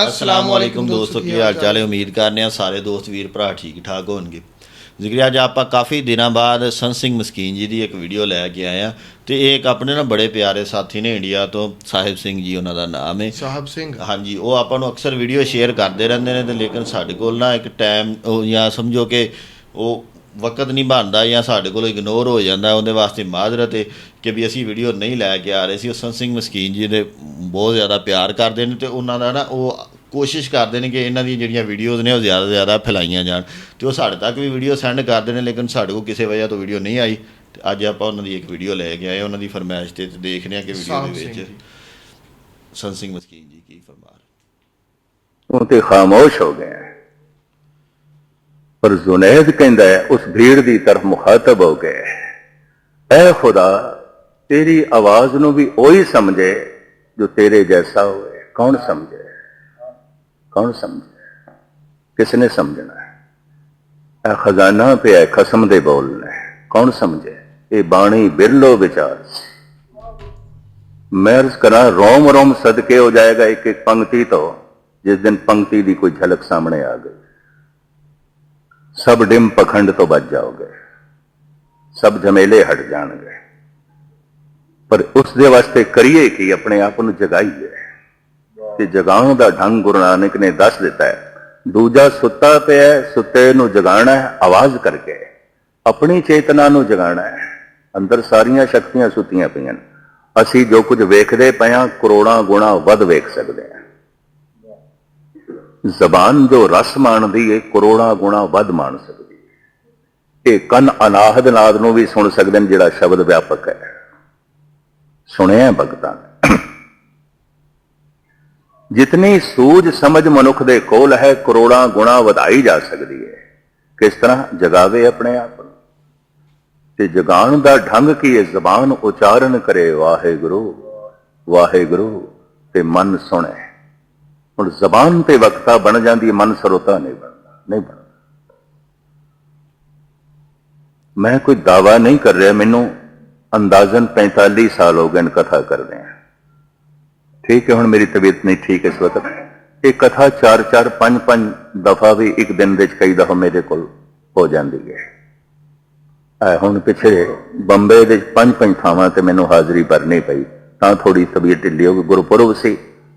ਅਸਲਾਮ ਵਾਲੇਕੁਮ ਦੋਸਤੋ ਕੀ ਹਾਲ ਚਾਲ ਹੈ ਉਮੀਦ ਕਰਨੇ ਆ ਸਾਰੇ ਦੋਸਤ ਵੀਰ ਭਰਾ ਠੀਕ ਠਾਕ ਹੋਣਗੇ ਜ਼ਿਕਰ ਅੱਜ ਆਪਾਂ ਕਾਫੀ ਦਿਨਾਂ ਬਾਅਦ ਸੰਤ ਸਿੰਘ ਮਸਕੀਨ ਜੀ ਦੀ ਇੱਕ ਵੀਡੀਓ ਲੈ ਕੇ ਆਏ ਆ ਤੇ ਇਹ ਇੱਕ ਆਪਣੇ ਨਾ ਬੜੇ ਪਿਆਰੇ ਸਾਥੀ ਨੇ ਇੰਡੀਆ ਤੋਂ ਸਾਹਿਬ ਸਿੰਘ ਜੀ ਉਹਨਾਂ ਦਾ ਨਾਮ ਹੈ ਸਾਹਿਬ ਸਿੰਘ ਹਾਂਜੀ ਉਹ ਆਪਾਂ ਨੂੰ ਅਕਸਰ ਵੀਡੀਓ ਸ਼ੇਅਰ ਕਰਦੇ ਰਹਿੰਦੇ ਨੇ ਤੇ ਲੇਕਿਨ ਸਾਡੇ ਕੋਲ ਨਾ ਇੱਕ ਟਾਈਮ ਉਹ ਜਾਂ ਸਮਝੋ ਕਿ ਉਹ ਵਕਤ ਨਹੀਂ ਬਣਦਾ ਜਾਂ ਸਾਡੇ ਕੋਲ ਇਗਨੋਰ ਹੋ ਜਾਂਦਾ ਉਹਦੇ ਵਾਸਤੇ ਮਾਜ਼ਰਤ ਹੈ ਕਿ ਵੀ ਅਸੀਂ ਵੀਡੀਓ ਨਹੀਂ ਲੈ ਕੇ ਆ ਰਹੇ ਸੀ। ਉਹ ਸੰਤ ਸਿੰਘ ਮਸਕੀਨ ਜੀ ਦੇ ਬਹੁਤ ਜ਼ਿਆਦਾ ਪਿਆਰ ਕਰਦੇ ਨੇ ਤੇ ਉਹਨਾਂ ਦਾ ਨਾ ਉਹ ਕੋਸ਼ਿਸ਼ ਕਰਦੇ ਨੇ ਕਿ ਇਹਨਾਂ ਦੀਆਂ ਜਿਹੜੀਆਂ ਵੀਡੀਓਜ਼ ਨੇ ਉਹ ਜ਼ਿਆਦਾ ਤੋਂ ਜ਼ਿਆਦਾ ਫੈਲਾਈਆਂ ਜਾਣ। ਤੇ ਉਹ ਸਾਡੇ ਤੱਕ ਵੀ ਵੀਡੀਓ ਸੈਂਡ ਕਰਦੇ ਨੇ ਲੇਕਿਨ ਸਾਡੇ ਕੋਲ ਕਿਸੇ ਵਜ੍ਹਾ ਤੋਂ ਵੀਡੀਓ ਨਹੀਂ ਆਈ। ਤੇ ਅੱਜ ਆਪਾਂ ਉਹਨਾਂ ਦੀ ਇੱਕ ਵੀਡੀਓ ਲੈ ਕੇ ਆਏ ਉਹਨਾਂ ਦੀ ਫਰਮਾਇਸ਼ ਤੇ ਤੇ ਦੇਖਦੇ ਹਾਂ ਕਿ ਵੀਡੀਓ ਦੇ ਵਿੱਚ। ਸੰਤ ਸਿੰਘ ਮਸਕੀਨ ਜੀ ਕੀ ਫਰਮਾ ਰਹੇ ਉਹ ਤੇ ਖਾਮੋਸ਼ ਹੋ ਗਏ ਪਰ ਜ਼ੁਨੈਦ ਕਹਿੰਦਾ ਹੈ, ਉਸ ਭੀੜ ਦੀ ਤਰਫ ਮੁਖਾਤਬ ਹੋ ਗਏ। ਐ ਖੁਦਾ, ਤੇਰੀ ਆਵਾਜ਼ ਨੂੰ ਵੀ ਉਹੀ ਸਮਝੇ ਜੋ ਤੇਰੇ ਜੈਸਾ ਹੋਵੇ ਕੌਣ ਸਮਝੇ? ਕੌਣ ਸਮਝੇ? ਕਿਸ ਨੇ ਸਮਝਣਾ ਹੈ? ਇਹ ਖਜ਼ਾਨਾ ਪਿਆ ਹੈ, ਖਸਮ ਦੇ ਬੋਲ ਨੇ। ਕੌਣ ਸਮਝੇ? ਇਹ ਬਾਣੀ ਬਿਰਲੋ ਵਿਚਾਰ ਮੈਂ ਅਰਜ਼ ਕਰਾਂ, ਰੋਮ ਰੋਮ ਸਦਕੇ ਹੋ ਜਾਏਗਾ ਇੱਕ ਇੱਕ ਪੰਕਤੀ ਤੋਂ, ਜਿਸ ਦਿਨ ਪੰਕਤੀ ਦੀ ਕੋਈ ਝਲਕ ਸਾਹਮਣੇ ਆ ਗਈ। ਸਭ ਡਿਮ ਪਖੰਡ ਤੋਂ ਬਚ ਜਾਓਗੇ। ਸਭ ਝਮੇਲੇ ਹਟ ਜਾਣਗੇ। ਪਰ ਉਸ ਦੇ ਵਾਸਤੇ ਕਰੀਏ ਕਿ? ਆਪਣੇ ਆਪ ਨੂੰ ਜਗਾਈਏ। ਤੇ ਜਗਾਉਣ ਦਾ ਢੰਗ ਗੁਰੂ ਨਾਨਕ ਨੇ ਦੱਸ ਦਿੱਤਾ ਹੈ। ਦੂਜਾ ਸੁੱਤਾ ਪਿਆ ਹੈ, ਸੁੱਤੇ ਨੂੰ ਜਗਾਉਣਾ ਹੈ ਆਵਾਜ਼ ਕਰਕੇ। ਆਪਣੀ ਚੇਤਨਾ ਨੂੰ ਜਗਾਉਣਾ ਹੈ। ਅੰਦਰ ਸਾਰੀਆਂ ਸ਼ਕਤੀਆਂ ਸੁੱਤੀਆਂ ਪਈਆਂ ਅਸੀਂ ਜੋ ਕੁਝ ਵੇਖਦੇ ਪਏ ਹਾਂ ਕਰੋੜਾਂ ਗੁਣਾ ਵੱਧ ਵੇਖ ਸਕਦੇ ਹਾਂ। ਜ਼ਬਾਨ ਜੋ ਰਸ ਮਾਣਦੀ ਹੈ ਕਰੋੜਾਂ ਗੁਣਾ ਵੱਧ ਮਾਣ ਸਕਦੀ ਹੈ ਇਹ ਕੰਨ ਅਨਾਹਦ ਨਾਦ ਨੂੰ ਵੀ ਸੁਣ ਸਕਦੇ ਨੇ, ਜਿਹੜਾ ਸ਼ਬਦ ਵਿਆਪਕ ਹੈ। ਸੁਣਿਆ ਭਗਤਾਂ ਨੇ? ਜਿਤਨੀ ਸੂਝ ਸਮਝ ਮਨੁੱਖ ਦੇ ਕੋਲ ਹੈ, ਕਰੋੜਾਂ ਗੁਣਾ ਵਧਾਈ ਜਾ ਸਕਦੀ ਹੈ ਕਿਸ ਤਰ੍ਹਾਂ? ਜਗਾਵੇ ਆਪਣੇ ਆਪ ਨੂੰ। ਤੇ ਜਗਾਉਣ ਦਾ ਢੰਗ ਕੀ ਹੈ ਜ਼ਬਾਨ ਉਚਾਰਨ ਕਰੇ, ਵਾਹਿਗੁਰੂ ਵਾਹਿਗੁਰੂ, ਤੇ ਮਨ ਸੁਣੇ। ਹੁਣ ਜ਼ਬਾਨ ਤੇ ਵਕਤਾ ਬਣ ਜਾਂਦੀ ਮਨ ਸਰੋਤਾ ਨਹੀਂ ਬਣਦਾ ਨਹੀਂ ਬਣਦਾ। ਮੈਂ ਕੋਈ ਦਾਵਾ ਨਹੀਂ ਕਰ ਰਿਹਾ, ਮੈਨੂੰ ਅੰਦਾਜ਼ਨ 45 ਸਾਲ ਹੋ ਗਏ ਨੇ ਕਥਾ ਕਰਦੇ ਆ ਠੀਕ ਹੈ, ਹੁਣ ਮੇਰੀ ਤਬੀਅਤ ਨਹੀਂ ਠੀਕ ਇਸ ਵਕਤ। ਇਹ ਕਥਾ 4 4 5 5 ਦਫਾ ਵੀ ਇੱਕ ਦਿਨ ਦੇ ਵਿੱਚ ਕਈ ਦਫਾ ਮੇਰੇ ਕੋਲ ਹੋ ਜਾਂਦੀ ਹੈ। ਐ ਹੁਣ ਪਿੱਛੇ ਬੰਬੇ ਦੇ ਪੰਜ ਪੰਜ ਥਾਵਾਂ ਤੇ ਮੈਨੂੰ ਹਾਜ਼ਰੀ ਭਰਨੀ ਪਈ। ਤਾਂ ਥੋੜੀ ਤਬੀਅਤ ਢਿੱਲੀ ਹੋ ਗਈ, ਗੁਰਪੁਰਬ ਸੀ।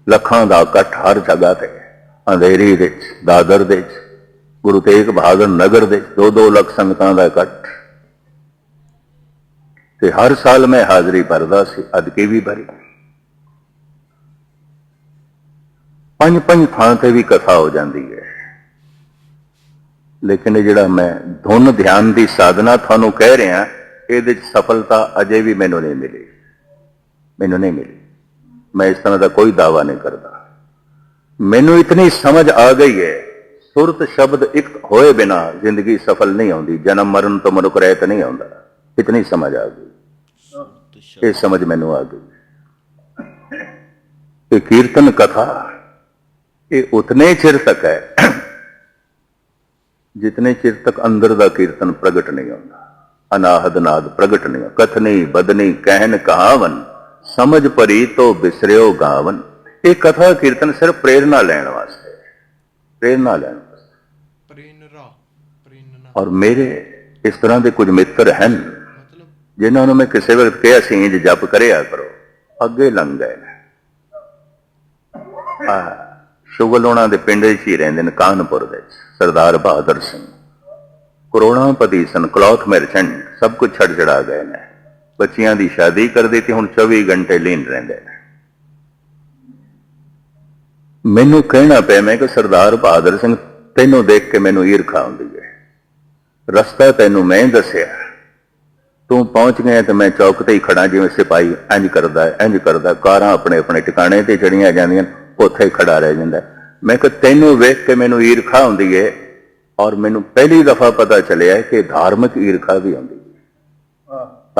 ਲੱਖਾਂ ਦਾ ਇਕੱਠ ਹਰ ਜਗ੍ਹਾ ਤੇ। ਅੰਧੇਰੀ ਦੇ ਵਿੱਚ, ਦਾਦਰ ਦੇ ਵਿੱਚ, ਗੁਰੂ ਤੇਗ ਬਹਾਦਰ ਨਗਰ ਦੇ 2-2 ਲੱਖ ਸੰਗਤਾਂ ਦਾ ਇਕੱਠ। ਤੇ ਹਰ ਸਾਲ ਮੈਂ ਹਾਜ਼ਰੀ ਭਰਦਾ ਸੀ, ਅਦਕੀ ਵੀ ਭਰੀ। ਪੰਜ ਪੰਜ ਥਾਂ ਤੇ ਵੀ ਕਥਾ ਹੋ ਜਾਂਦੀ ਹੈ। ਲੇਕਿਨ ਇਹ ਜਿਹੜਾ ਮੈਂ ਧੁਨ ਧਿਆਨ ਦੀ ਸਾਧਨਾ ਤੁਹਾਨੂੰ ਕਹਿ ਰਿਹਾ, ਇਹਦੇ ਵਿੱਚ ਸਫਲਤਾ ਅਜੇ ਵੀ ਮੈਨੂੰ ਨਹੀਂ ਮਿਲੀ। ਮੈਨੂੰ ਨਹੀਂ ਮਿਲੀ। ਮੈਂ ਇਸ ਤਰ੍ਹਾਂ ਦਾ ਕੋਈ ਦਾਵਾ ਨਹੀਂ ਕਰਦਾ। ਮੈਨੂੰ ਇਤਨੀ ਸਮਝ ਆ ਗਈ ਹੈ, ਸੁਰਤ ਸ਼ਬਦ ਇੱਕ ਹੋਏ ਬਿਨਾ ਜ਼ਿੰਦਗੀ ਸਫਲ ਨਹੀਂ ਆਉਂਦੀ, ਜਨਮ ਮਰਨ ਤੋਂ ਮਨੁੱਖ ਰਹਿਤ ਨਹੀਂ ਆਉਂਦਾ। ਇਤਨੀ ਸਮਝ ਆ ਗਈ। ਇਹ ਸਮਝ ਮੈਨੂੰ ਆ ਗਈ। ਇਹ ਕੀਰਤਨ ਕਥਾ, ਇਹ ਉਤਨੇ ਚਿਰ ਤੱਕ ਹੈ, ਜਿਤਨੇ ਚਿਰ ਤੱਕ ਅੰਦਰ ਦਾ ਕੀਰਤਨ ਪ੍ਰਗਟ ਨਹੀਂ ਹੁੰਦਾ। ਅਨਾਹਦ ਨਾਦ ਪ੍ਰਗਟ ਨਹੀਂ, ਕਥਨੀ ਬਦਨੀ ਕਹਿਣ ਕਹਾਵਨ ਸਮਝ ਪਰੀ ਤੋ ਬਿਸਰਿਓ ਗਾਵਨ। ਇਹ ਕਥਾ ਕੀਰਤਨ ਸਿਰਫ ਪ੍ਰੇਰਣਾ ਲੈਣ ਵਾਸਤੇ। ਪ੍ਰੇਰਣਾ ਲੈਣ ਵਾਸਤੇ। ਔਰ ਮੇਰੇ ਇਸ ਤਰ੍ਹਾਂ ਦੇ ਕੁਝ ਮਿੱਤਰ ਹਨ ਜਿਨ੍ਹਾਂ ਨੂੰ ਮੈਂ ਕਿਸੇ ਵਕਤ ਕਿਹਾ ਸੀ ਇੰਜ ਜਪ ਕਰਿਆ ਕਰੋ। ਅੱਗੇ ਲੰਘ ਗਏ ਨੇ। ਆ ਸ਼ੁਗਲ ਉਹਨਾਂ ਦੇ ਪਿੰਡ 'ਚ ਹੀ ਰਹਿੰਦੇ ਨੇ ਕਾਨਪੁਰ ਦੇ ਵਿੱਚ ਸਰਦਾਰ ਬਹਾਦਰ ਸਿੰਘ। ਕਰੋੜਾਂਪਤੀ ਸਨ ਕਲੌਥ ਮਰਚੈਂਟ ਸਭ ਕੁਝ ਛੱਡ ਛੜਾ ਗਏ ਨੇ। ਬੱਚਿਆਂ ਦੀ ਸ਼ਾਦੀ ਕਰ ਤੇ ਹੁਣ 24 ਘੰਟੇ ਲੀਨ ਰਹਿੰਦੇ ਮੈਨੂੰ ਕਹਿਣਾ ਪਿਆ ਮੈਂ ਕਿ ਸਰਦਾਰ ਬਹਾਦਰ ਸਿੰਘ ਤੈਨੂੰ ਦੇਖ ਕੇ ਮੈਨੂੰ ਈਰਖਾ ਆਉਂਦੀ ਹੈ। ਰਸਤਾ ਤੈਨੂੰ ਮੈਂ ਦੱਸਿਆ। ਤੂੰ ਪਹੁੰਚ ਗਿਆ ਤੇ ਮੈਂ ਚੌਕ ਤੇ ਹੀ ਖੜਾ ਜਿਵੇਂ ਸਿਪਾਹੀ ਇੰਜ ਕਰਦਾ ਹੈ, ਇੰਜ ਕਰਦਾ ਕਾਰਾਂ ਆਪਣੇ ਆਪਣੇ ਟਿਕਾਣੇ ਤੇ ਚੜੀਆਂ ਜਾਂਦੀਆਂ ਉੱਥੇ ਹੀ ਖੜਾ ਰਹਿ ਜਾਂਦਾ। ਮੈਂ ਕਿ ਤੈਨੂੰ ਵੇਖ ਕੇ ਮੈਨੂੰ ਈਰਖਾ ਆਉਂਦੀ ਹੈ ਔਰ ਮੈਨੂੰ ਪਹਿਲੀ ਦਫਾ ਪਤਾ ਚੱਲਿਆ ਕਿ ਧਾਰਮਿਕ ਈਰਖਾ ਵੀ ਆਉਂਦੀ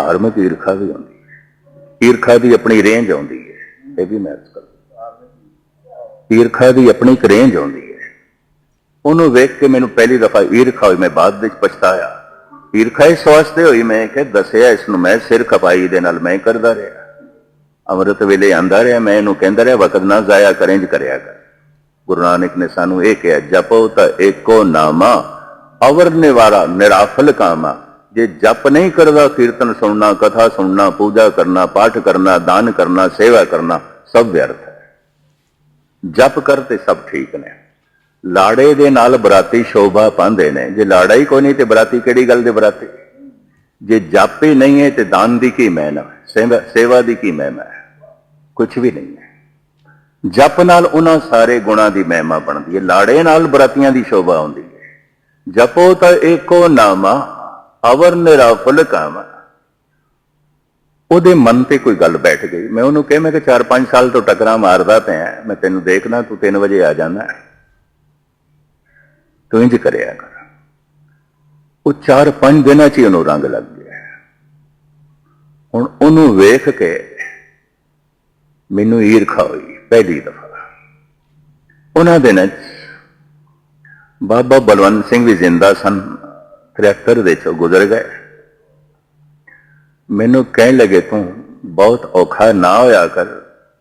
ਧਾਰਮਿਕ ਈਰਖਾ ਵੀ ਹੁੰਦੀ ਹੈ। ਈਰਖਾ ਦੀ ਆਪਣੀ ਰੇਂਜ ਆਉਂਦੀ ਹੈ। ਇਹ ਵੀ ਮੈਂ ਅਰਜ਼ ਈਰਖਾ ਦੀ ਆਪਣੀ ਇੱਕ ਰੇਂਜ ਆਉਂਦੀ ਹੈ। ਉਹਨੂੰ ਵੇਖ ਕੇ ਮੈਨੂੰ ਪਹਿਲੀ ਦਫਾ ਈਰਖਾ ਹੋਈ। ਮੈਂ ਬਾਅਦ ਵਿੱਚ ਪਛਤਾਇਆ। ਈਰਖਾ ਇਸ ਵਾਸਤੇ ਹੋਈ, ਮੈਂ ਕਿ ਦੱਸਿਆ ਇਸ ਨੂੰ ਮੈਂ ਸਿਰ ਖਪਾਈ ਦੇ ਨਾਲ ਮੈਂ ਕਰਦਾ ਰਿਹਾ। ਅੰਮ੍ਰਿਤ ਵੇਲੇ ਆਂਦਾ ਰਿਹਾ, ਮੈਂ ਇਹਨੂੰ ਕਹਿੰਦਾ ਰਿਹਾ, ਵਕਤ ਨਾ ਜ਼ਾਇਆ ਕਰੇ ਕਰਿਆ ਕਰ। ਗੁਰੂ ਨਾਨਕ ਨੇ ਸਾਨੂੰ ਇਹ ਕਿਹਾ, ਜਪੋ ਤਾਂ ਏਕੋ ਨਾਮਾ, ਅਵਰ ਨਿਵਾਰਾ, ਨਿਰਾਫਲ ਕਾਮਾ। ਜੇ ਜਪ ਨਹੀਂ ਕਰਦਾ, ਕੀਰਤਨ ਸੁਣਨਾ, ਕਥਾ ਸੁਣਨਾ, ਪੂਜਾ ਕਰਨਾ, ਪਾਠ ਕਰਨਾ, ਦਾਨ ਕਰਨਾ, ਸੇਵਾ ਕਰਨਾ, ਸਭ ਵਿਅਰਥ ਹੈ। ਜਪ ਕਰ ਤੇ ਸਭ ਠੀਕ ਨੇ। ਲਾੜੇ ਦੇ ਨਾਲ ਬਰਾਤੀ ਸ਼ੋਭਾ ਪਾਉਂਦੇ ਨੇ। ਜੇ ਲਾੜਾ ਹੀ ਕੋਈ ਨਹੀਂ ਤੇ ਬਰਾਤੀ ਕਿਹੜੀ ਗੱਲ ਦੇ ਬਰਾਤੀ? ਜੇ ਜਪ ਹੀ ਨਹੀਂ ਹੈ ਤੇ ਦਾਨ ਦੀ ਕੀ ਮਹਿਨਾ ਹੈ? ਸੇਵਾ ਸੇਵਾ ਦੀ ਕੀ ਮਹਿਮਾ ਹੈ? ਕੁਝ ਵੀ ਨਹੀਂ ਹੈ। ਜਪ ਨਾਲ ਉਹਨਾਂ ਸਾਰੇ ਗੁਣਾਂ ਦੀ ਮਹਿਮਾ ਬਣਦੀ ਹੈ। ਲਾੜੇ ਨਾਲ ਬਰਾਤੀਆਂ ਦੀ ਸ਼ੋਭਾ ਆਉਂਦੀ ਹੈ। ਜਪੋ ਤਾਂ ਏਕੋ ਨਾਮਾ ਅਵਰ ਨਿਰਾਫਲ ਕਾਮਾ। ਉਹਦੇ ਮਨ ਤੇ ਕੋਈ ਗੱਲ ਬੈਠ ਗਈ। ਮੈਂ ਉਹਨੂੰ ਕਿਹਾ, ਮੈਂ ਕਿ 4-5 ਸਾਲ ਤੋਂ ਟਕਰਾ ਮਾਰਦਾ ਪਿਆ ਮੈਂ ਤੈਨੂੰ ਦੇਖਣਾ ਤੂੰ 3 ਵਜੇ ਆ ਜਾਂਦਾ ਤੂੰ ਇੰਜ ਕਰਿਆ ਕਰ। ਉਹ 4-5 ਦਿਨਾਂ 'ਚ ਹੀ ਉਹਨੂੰ ਰੰਗ ਲੱਗ ਗਿਆ। ਹੁਣ ਉਹਨੂੰ ਵੇਖ ਕੇ ਮੈਨੂੰ ਈਰਖਾ ਹੋਈ ਪਹਿਲੀ ਦਫਾ। ਉਹਨਾਂ ਦਿਨਾਂ 'ਚ ਬਾਬਾ ਬਲਵੰਤ ਸਿੰਘ ਵੀ ਜ਼ਿੰਦਾ ਸਨ। तिहत्तर देशों गुजर गए ਮੈਨੂੰ ਕਹਿਣ ਲੱਗੇ, ਤੂੰ ਬਹੁਤ ਔਖਾ ਨਾ ਹੋਇਆ ਕਰ।